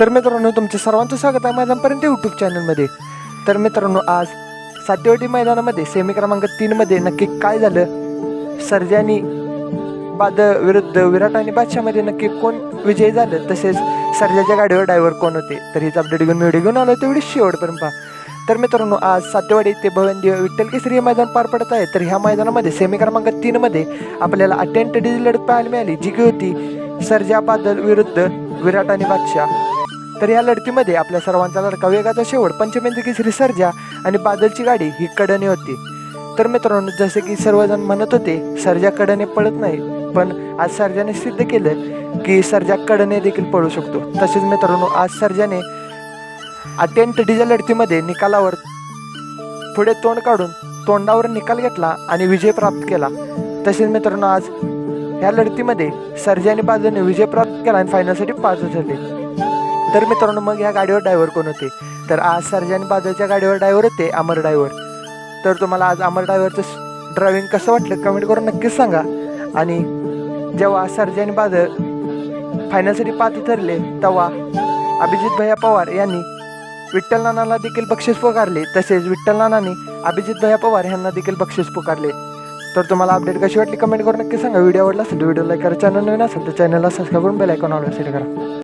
तर मित्रांनो तुमचं सर्वांचं स्वागत आहे मैदानपर्यंत यूट्यूब चॅनलमध्ये तर मित्रांनो आज सातेवाडी मैदानामध्ये सेमी क्रमांक तीनमध्ये नक्की काय झालं? सर्जानी बाद विरुद्ध विराट आणि बादशामध्ये नक्की कोण विजयी झालं? तसेच सर्जाच्या गाडीवर ड्रायव्हर कोण होते? तर हीच अपडेट घेऊन व्हिडिओ घेऊन आलो तेवढी शेवटपर्यंत पहा. तर मित्रांनो आज सातेवाडी ते भवंदी विठ्ठल केसरी हे मैदान पार पडत आहे. तर ह्या मैदानामध्ये सेमी क्रमांक तीनमध्ये आपल्याला अटेंट डिझी लढत पाहायला मिळाली जी की होती सर्जा बादल विरुद्ध विराट आणि बादशाह. तर या लढतीमध्ये आपल्या सर्वांचा लढका वेगाचा शेवट पंचमेंदकी श्री सर्जा आणि बादलची गाडी ही कडने होती. तर मित्रांनो जसे की सर्वजण म्हणत होते सर्जा कडने पळत नाही पण आज सर्जाने सिद्ध केलं की सर्जा कडने देखील पळू शकतो. तसेच मित्रांनो आज सर्जाने अटेंट डिझेल लढतीमध्ये निकालावर पुढे तोंड काढून तोंडावर निकाल घेतला आणि विजय प्राप्त केला. तसेच मित्रांनो आज ह्या लढतीमध्ये सर्जा आणि बादलने विजय प्राप्त केला आणि फायनलसाठी पाच झाले. तर मित्रांनो मग ह्या गाडीवर ड्रायव्हर कोण होते? तर आज सर्जानी बाजूच्या गाडीवर ड्रायव्हर होते अमर ड्रायव्हर. तर तुम्हाला आज अमर ड्रायव्हरचं ड्रायव्हिंग कसं वाटलं कमेंट करून नक्कीच सांगा. आणि जेव्हा सर्जा आणि बादल फायनलसाठी पात्र ठरले तेव्हा अभिजित भैया पवार यांनी विठ्ठल नानाला देखील बक्षीस पुकारले. तसेच विठ्ठल नानाने अभिजित भैया पवार यांना देखील बक्षीस पुकारले. तर तुम्हाला अपडेट कशी वाटली कमेंट करून नक्की सांगा. व्हिडिओ आवडला असेल व्हिडिओ लाईक करा चॅनल नवीन असेल तर चॅनलला सबस्क्राईब करून बेल आयकॉन ऑन करा.